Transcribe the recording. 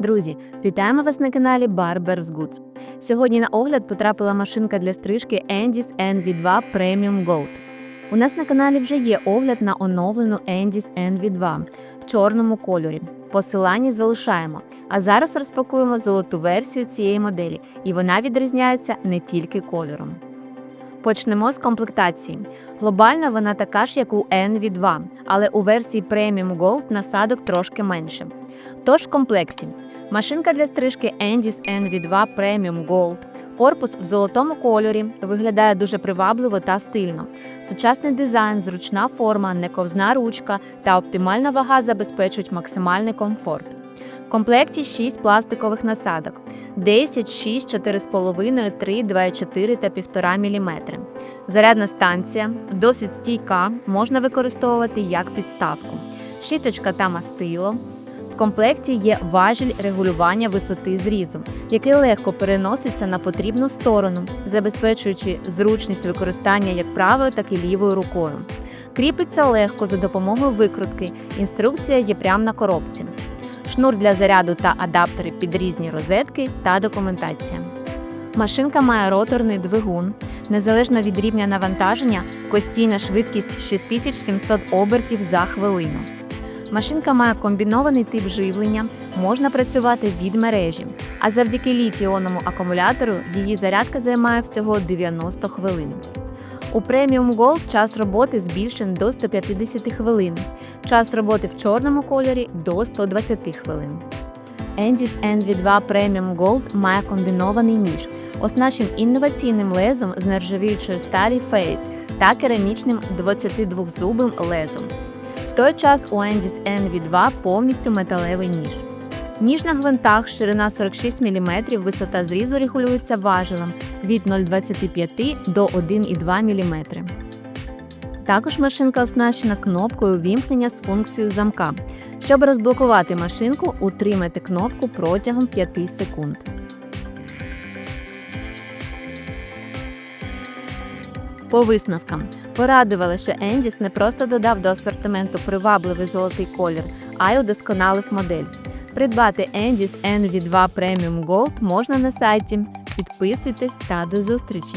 Друзі, вітаємо вас на каналі Barber's Goods. Сьогодні на огляд потрапила машинка для стрижки Andys NV2 Premium Gold. У нас на каналі вже є огляд на оновлену Andys NV2 в чорному кольорі. Посилання залишаємо. А зараз розпакуємо золоту версію цієї моделі, і вона відрізняється не тільки кольором. Почнемо з комплектації. Глобально вона така ж, як у NV2, але у версії Premium Gold насадок трошки менше. Тож в комплекті машинка для стрижки Andys NV2 Premium Gold. Корпус в золотому кольорі виглядає дуже привабливо та стильно. Сучасний дизайн, зручна форма, нековзна ручка та оптимальна вага забезпечують максимальний комфорт. В комплекті 6 пластикових насадок: 10, 6, 4,5, 3, 2,4 та 1,5 мм. Зарядна станція досить стійка, можна використовувати як підставку. Щіточка та мастило. Комплекті є важіль регулювання висоти зрізу, який легко переноситься на потрібну сторону, забезпечуючи зручність використання як правою, так і лівою рукою. Кріпиться легко за допомогою викрутки. Інструкція є прямо на коробці. Шнур для заряду та адаптери під різні розетки та документація. Машинка має роторний двигун. Незалежно від рівня навантаження, постійна швидкість 6700 обертів за хвилину. Машинка має комбінований тип живлення, можна працювати від мережі, а завдяки літій-іонному акумулятору її зарядка займає всього 90 хвилин. У Premium Gold час роботи збільшений до 150 хвилин, час роботи в чорному кольорі до 120 хвилин. Andys NV2 Premium Gold має комбінований ніж, оснащений інноваційним лезом з нержавіючої сталі Face та керамічним 22-зубим лезом. Той час у Andys NV2 повністю металевий ніж. Ніж на гвинтах, ширина 46 мм, висота зрізу регулюється важелем від 0,25 до 1,2 мм. Також машинка оснащена кнопкою вімкнення з функцією замка. Щоб розблокувати машинку, утримайте кнопку протягом 5 секунд. По висновкам порадували, що Ендіс не просто додав до асортименту привабливий золотий колір, а й удосконалив модель. Придбати Ендіс NV2 Premium Gold можна на сайті. Підписуйтесь та до зустрічі!